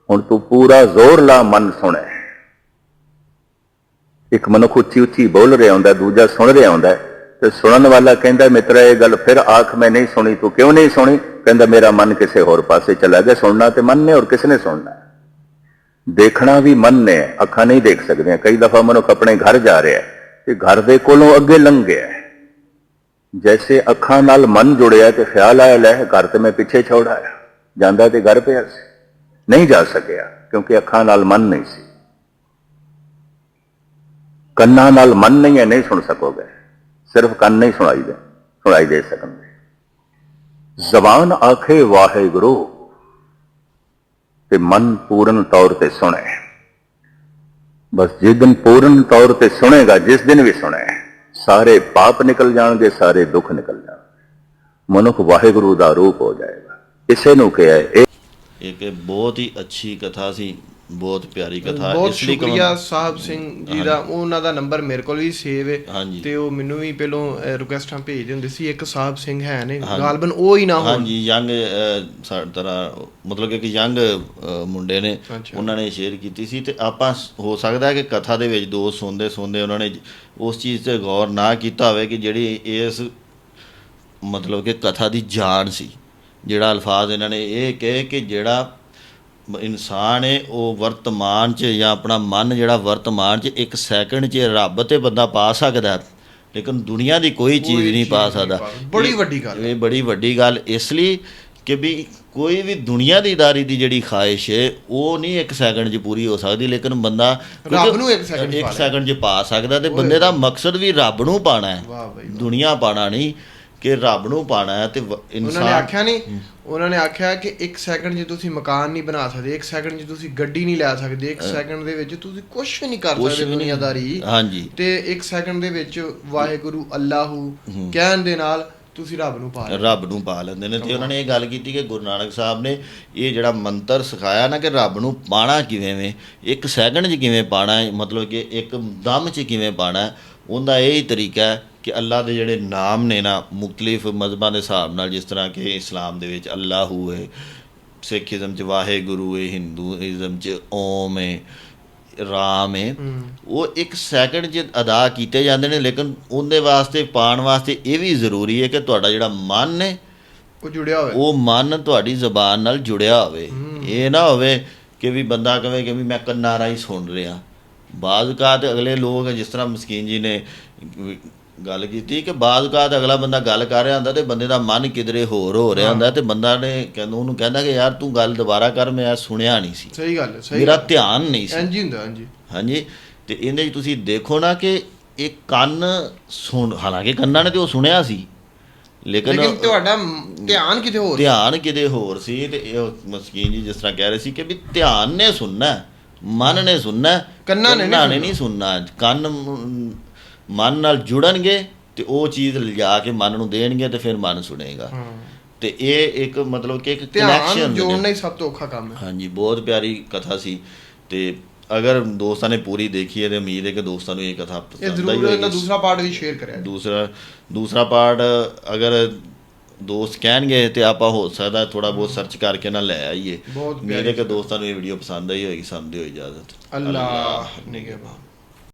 ਹੁਣ ਤੂੰ ਪੂਰਾ ਜ਼ੋਰ ਲਾ, ਮਨ ਸੁਣੇ। ਇੱਕ ਮਨੁੱਖ ਉੱਚੀ ਉੱਚੀ ਬੋਲ ਰਿਹਾ ਹੁੰਦਾ, ਦੂਜਾ ਸੁਣ ਰਿਹਾ ਹੁੰਦਾ ਤੇ ਸੁਣਨ ਵਾਲਾ ਕਹਿੰਦਾ, ਮਿੱਤਰਾ, ਇਹ ਗੱਲ ਫਿਰ ਆਖ, ਮੈਂ ਨਹੀਂ ਸੁਣੀ, ਤੂੰ ਕਿਉਂ ਨਹੀਂ ਸੁਣੀ? ਕਹਿੰਦਾ, ਮੇਰਾ ਮਨ ਕਿਸੇ ਹੋਰ ਪਾਸੇ ਚਲਾ ਗਿਆ, ਸੁਣਨਾ ਤੇ ਮਨ ਨੇ ਹੋਰ ਕਿਸ ਨੇ ਸੁਣਨਾ ਦੇਖਣਾ ਵੀ ਮਨ ਨੇ ਹੈ, ਅੱਖਾਂ ਨਹੀਂ ਦੇਖ ਸਕਦੀਆਂ। ਕਈ ਦਫਾ ਮਨੁੱਖ ਆਪਣੇ ਘਰ ਜਾ ਰਿਹਾ ਹੈ ਤੇ ਘਰ ਦੇ ਕੋਲੋਂ ਅੱਗੇ ਲੰਘ ਗਿਆ ਜੈਸੇ ਅੱਖਾਂ ਨਾਲ ਮਨ ਜੁੜਿਆ ਤੇ ਖਿਆਲ ਆਇਆ ਲੈ ਘਰ ਤੇ ਮੈਂ ਪਿੱਛੇ ਛੋੜ ਆਇਆ ਜਾਂਦਾ ਤੇ ਘਰ ਪਿਆ ਸੀ। ਨਹੀਂ ਜਾ ਸਕਿਆ ਕਿਉਂਕਿ ਅੱਖਾਂ ਨਾਲ ਮਨ ਨਹੀਂ ਸੀ। ਕੰਨਾਂ ਨਾਲ ਮਨ ਨਹੀਂ ਹੈ ਨਹੀਂ ਸੁਣ ਸਕੋਗੇ। ਸਿਰਫ ਕੰਨ ਨਹੀਂ ਸੁਣਾਈ ਦੇ ਸੁਣਾਈ ਦੇ ਸਕਣਗੇ। ਜ਼ਬਾਨ ਆਖੇ ਵਾਹਿਗੁਰੂ ਤੇ ਮਨ ਪੂਰਨ ਤੌਰ ਤੇ ਸੁਣੇ। ਬਸ ਜਿਸ ਦਿਨ ਪੂਰਨ ਤੌਰ ਤੇ ਸੁਣੇਗਾ, ਜਿਸ ਦਿਨ ਵੀ ਸੁਣੇ, ਸਾਰੇ ਪਾਪ ਨਿਕਲ ਜਾਣਗੇ, ਸਾਰੇ ਦੁੱਖ ਨਿਕਲ ਜਾਣਗੇ। ਮਨੁੱਖ ਵਾਹਿਗੁਰੂ ਦਾ ਰੂਪ ਹੋ ਜਾਏਗਾ। ਇਸੇ ਨੂੰ ਕਿਹਾ ਇਹ ਇੱਕ ਬਹੁਤ ਹੀ ਅੱਛੀ ਕਥਾ ਸੀ। ਬਹੁਤ ਪਿਆਰੀ ਕਥਾ ਬਹੁਤ ਇਸ ਲਈ ਸ਼ੁਕਰੀਆ ਸਾਹਿਬ ਸਿੰਘ ਜੀ ਦਾ। ਉਹਨਾਂ ਦਾ ਨੰਬਰ ਮੇਰੇ ਕੋਲ ਵੀ ਸੇਵ ਹੈ। ਤੇ ਉਹ ਮੈਨੂੰ ਵੀ ਪਹਿਲੋਂ ਰਿਕੁਐਸਟਾਂ ਭੇਜਦੇ ਹੁੰਦੇ ਸੀ ਇੱਕ ਸਾਹਿਬ ਸਿੰਘ ਹੈ ਨੇ ਗਾਲਬਨ ਉਹ ਹੀ ਨਾ ਹੋਣ। ਹਾਂਜੀ ਯੰਗ ਸਾਡਾ ਮਤਲਬ ਕਿ ਯੰਗ ਮੁੰਡੇ ਨੇ। ਉਹਨਾਂ ਨੇ ਸ਼ੇਅਰ ਕੀਤੀ ਸੀ ਤੇ ਆਪਾਂ ਹੋ ਸਕਦਾ ਹੈ ਕਿ ਕਥਾ ਦੇ ਵਿੱਚ ਦੋ ਸੁਣਦੇ ਸੁਣਦੇ ਉਹਨਾਂ ਨੇ ਉਸ ਚੀਜ਼ ਤੇ ਗੌਰ ਨਾ ਕੀਤਾ ਹੋਵੇ ਕਿ ਜਿਹੜੀ ਇਸ ਮਤਲਬ ਕਿ ਕਥਾ ਦੀ ਜਾਨ ਸੀ। ਜਿਹੜਾ ਅਲਫਾਜ਼ ਇਹਨਾਂ ਨੇ ਇਹ ਕਹੇ ਕਿ ਜਿਹੜਾ ਇਨਸਾਨ ਹੈ ਉਹ ਵਰਤਮਾਨ 'ਚ ਜਾਂ ਆਪਣਾ ਮਨ ਜਿਹੜਾ ਵਰਤਮਾਨ 'ਚ ਇੱਕ ਸੈਕਿੰਡ 'ਚ ਰੱਬ ਤੇ ਬੰਦਾ ਪਾ ਸਕਦਾ। ਲੇਕਿਨ ਦੁਨੀਆ ਦੀ ਕੋਈ ਚੀਜ਼ ਨਹੀਂ ਪਾ ਸਕਦਾ। ਬੜੀ ਵੱਡੀ ਗੱਲ। ਇਹ ਬੜੀ ਵੱਡੀ ਗੱਲ। ਇਸ ਲਈ ਕਿ ਵੀ ਕੋਈ ਵੀ ਦੁਨੀਆਦੀਦਾਰੀ ਦੀ ਜਿਹੜੀ ਖਾਹਿਸ਼ ਹੈ ਉਹ ਨਹੀਂ ਇੱਕ ਸੈਕਿੰਡ 'ਚ ਪੂਰੀ ਹੋ ਸਕਦੀ। ਲੇਕਿਨ ਬੰਦਾ ਕਿਉਂਕਿ ਨੂੰ ਇੱਕ। ਸੈਕਿੰਡ 'ਚ ਪਾ ਸਕਦਾ ਤੇ ਬੰਦੇ ਦਾ ਮਕਸਦ ਵੀ ਰੱਬ ਨੂੰ ਪਾਣਾ ਹੈ। ਦੁਨੀਆ ਪਾਣਾ ਨਹੀਂ। ਕਿ ਰੱਬ ਨੂੰ ਪਾਣਾ ਹੈ ਤੇ ਵ- ਉਹਨਾਂ ਨੇ ਇਨਸਾਨ ਆਖਿਆ ਨਹੀਂ ਉਹਨਾਂ ਨੇ ਆਖਿਆ ਕਿ ਇੱਕ ਸੈਕਿੰਡ 'ਚ ਤੁਸੀਂ ਮਕਾਨ ਨਹੀਂ ਬਣਾ ਸਕਦੇ ਇੱਕ ਸੈਕਿੰਡ 'ਚ ਤੁਸੀਂ ਗੱਡੀ ਨਹੀਂ ਲੈ ਸਕਦੇ ਇੱਕ ਸੈਕਿੰਡ ਦੇ ਵਿੱਚ ਤੁਸੀਂ ਕੁਝ ਵੀ ਨਹੀਂ ਕਰ ਸਕਦੇ। ਦੁਨੀਆਦਾਰੀ। ਹਾਂਜੀ। ਤੇ ਇੱਕ ਸੈਕਿੰਡ ਦੇ ਵਿੱਚ ਵਾਹਿਗੁਰੂ ਅੱਲਾਹੂ ਕਹਿਣ ਦੇ ਨਾਲ ਤੁਸੀਂ ਰੱਬ ਨੂੰ ਪਾ ਰੱਬ ਨੂੰ ਪਾ ਲੈਂਦੇ ਨੇ। ਤੇ ਉਹਨਾਂ ਨੇ ਇਹ ਗੱਲ ਕੀਤੀ ਕਿ ਗੁਰੂ ਨਾਨਕ ਸਾਹਿਬ ਨੇ ਇਹ ਜਿਹੜਾ ਮੰਤਰ ਸਿਖਾਇਆ ਨਾ ਕਿ ਰੱਬ ਨੂੰ ਪਾਣਾ ਕਿਵੇਂ ਵੇ ਇੱਕ ਸੈਕਿੰਡ 'ਚ ਕਿਵੇਂ ਪਾਣਾ ਹੈ ਮਤਲਬ ਕਿ ਇੱਕ ਦਮ 'ਚ ਕਿਵੇਂ ਪਾਣਾ ਹੈ ਉਹਦਾ ਇਹ ਹੀ ਤਰੀਕਾ ਹੈ ਕਿ ਅੱਲਾ ਦੇ ਜਿਹੜੇ ਨਾਮ ਨੇ ਨਾ ਮੁxtਲਿਫ ਮਜ਼ਹਬਾਂ ਦੇ ਹਿਸਾਬ ਨਾਲ ਜਿਸ ਤਰ੍ਹਾਂ ਕਿ ਇਸਲਾਮ ਦੇ ਵਿੱਚ ਅੱਲਾਹੂ ਹੈ ਸਿੱਖੀਜ਼ਮ 'ਚ ਵਾਹਿਗੁਰੂ ਹੈ ਹਿੰਦੂਇਜ਼ਮ 'ਚ ਓਮ ਹੈ ਰਾਮ ਹੈ ਉਹ ਇੱਕ ਸੈਕਿੰਡ 'ਚ ਅਦਾ ਕੀਤੇ ਜਾਂਦੇ ਨੇ ਲੇਕਿਨ ਉਹਦੇ ਵਾਸਤੇ ਪਾਣ ਵਾਸਤੇ ਇਹ ਵੀ ਜ਼ਰੂਰੀ ਹੈ ਕਿ ਤੁਹਾਡਾ ਜਿਹੜਾ ਮਨ ਹੈ ਉਹ ਜੁੜਿਆ ਹੋਇਆ ਉਹ ਮਨ ਤੁਹਾਡੀ ਜ਼ਬਾਨ ਨਾਲ ਜੁੜਿਆ ਹੋਵੇ। ਇਹ ਨਾ ਹੋਵੇ ਕਿ ਵੀ ਬੰਦਾ ਕਹੇ ਕਿ ਵੀ ਮੈਂ ਕੰਨਾਂ ਰਾਹੀਂ ਸੁਣ ਰਿਹਾ। ਬਾਜ਼ ਕਾਤ ਅਗਲੇ ਲੋਕ ਜਿਸ ਤਰ੍ਹਾਂ ਮਸਕੀਨ ਜੀ ਨੇ ਗੱਲ ਕੀਤੀ ਕਿ ਬਾਜ਼ ਕਾਤ ਅਗਲਾ ਬੰਦਾ ਗੱਲ ਕਰ ਰਿਹਾ ਹੁੰਦਾ ਤੇ ਬੰਦੇ ਦਾ ਮਨ ਕਿਧਰੇ ਹੋਰ ਹੋ ਰਿਹਾ ਹੁੰਦਾ ਤੇ ਬੰਦਾ ਨੇ ਕਹਿੰਦਾ ਉਹਨੂੰ ਕਹਿੰਦਾ ਕਿ ਯਾਰ ਤੂੰ ਗੱਲ ਦੁਬਾਰਾ ਕਰ ਮੈਂ ਸੁਣਿਆ ਨਹੀਂ ਸੀ। ਸਹੀ ਗੱਲ ਹੈ ਸਹੀ ਮੇਰਾ। ਧਿਆਨ ਨਹੀਂ ਸੀ। ਇੰਝ ਹੀ ਹੁੰਦਾ ਹਾਂਜੀ ਹਾਂਜੀ ਤੇ ਇਹਦੇ ਤੁਸੀਂ ਦੇਖੋ ਨਾ ਕਿ ਇਹ ਕੰਨ ਸੁਣ ਹਾਲਾਂਕਿ ਕੰਨਾਂ ਨੇ ਤੇ ਉਹ ਸੁਣਿਆ ਸੀ ਲੇਕਿਨ ਲੇਕਿਨ ਤੁਹਾਡਾ ਧਿਆਨ ਕਿਤੇ ਹੋਰ ਧਿਆਨ ਕਿਤੇ ਹੋਰ ਸੀ ਤੇ ਇਹ ਮਸਕੀਨ ਜੀ ਜਿਸ ਤਰ੍ਹਾਂ ਕਹਿ ਰਹੇ ਸੀ ਕਿ ਵੀ ਧਿਆਨ ਨੇ ਸੁਣਨਾ ਮਨ ਨੇ ਸੁਣਨਾ ਕੰਨਾਂ ਨੇ ਨਹੀਂ ਸੁਣਨਾ। ਕੰਨ ਮਨ ਨਾਲ ਜੁੜਨਗੇ ਤੇ ਉਹ ਚੀਜ਼ ਲਿਜਾ ਕੇ ਮਨ ਨੂੰ ਦੇਣਗੇ ਤੇ ਫਿਰ ਮਨ ਸੁਣੇਗਾ। ਹਾਂ। ਤੇ ਇਹ ਇੱਕ ਮਤਲਬ ਕਿ ਇੱਕ ਕਨੈਕਸ਼ਨ ਜੋੜਨਾ ਹੀ ਸਭ ਤੋਂ ਔਖਾ ਕੰਮ ਹੈ। ਹਾਂਜੀ ਬਹੁਤ ਪਿਆਰੀ ਕਥਾ ਸੀ। ਤੇ ਅਗਰ ਦੋਸਤਾਂ ਨੇ ਪੂਰੀ ਦੇਖੀ ਹੈ ਤੇ ਉਮੀਦ ਹੈ ਕਿ ਦੋਸਤਾਂ ਨੂੰ ਇਹ ਕਥਾ ਪਸੰਦ ਆਈ ਜ਼ਰੂਰ ਇਹਦਾ ਹੋਏਗੀ ਦੂਸਰਾ ਪਾਰਟ ਵੀ ਸ਼ੇਅਰ ਕਰਿਆ। ਦੂਸਰਾ ਦੂਸਰਾ ਪਾਰਟ ਅਗਰ ਦੋਸਤ ਕਹਿਣਗੇ ਤੇ ਆਪਾਂ ਹੋ ਸਕਦਾ ਥੋੜਾ ਬਹੁਤ ਸਰਚ ਕਰਕੇ ਨਾ ਲੈ ਆਈਏ। ਮੇਰੇ ਕਿ ਦੋਸਤਾਂ ਨੂੰ ਇਹ ਵੀਡੀਓ ਪਸੰਦ ਆਈ ਹੋਏਗੀ ਸੰਦੇ ਹੋਈ ਇਜਾਜ਼ਤ। ਅੱਲਾਹ। ਨਿਗਹਿਬਾਨ।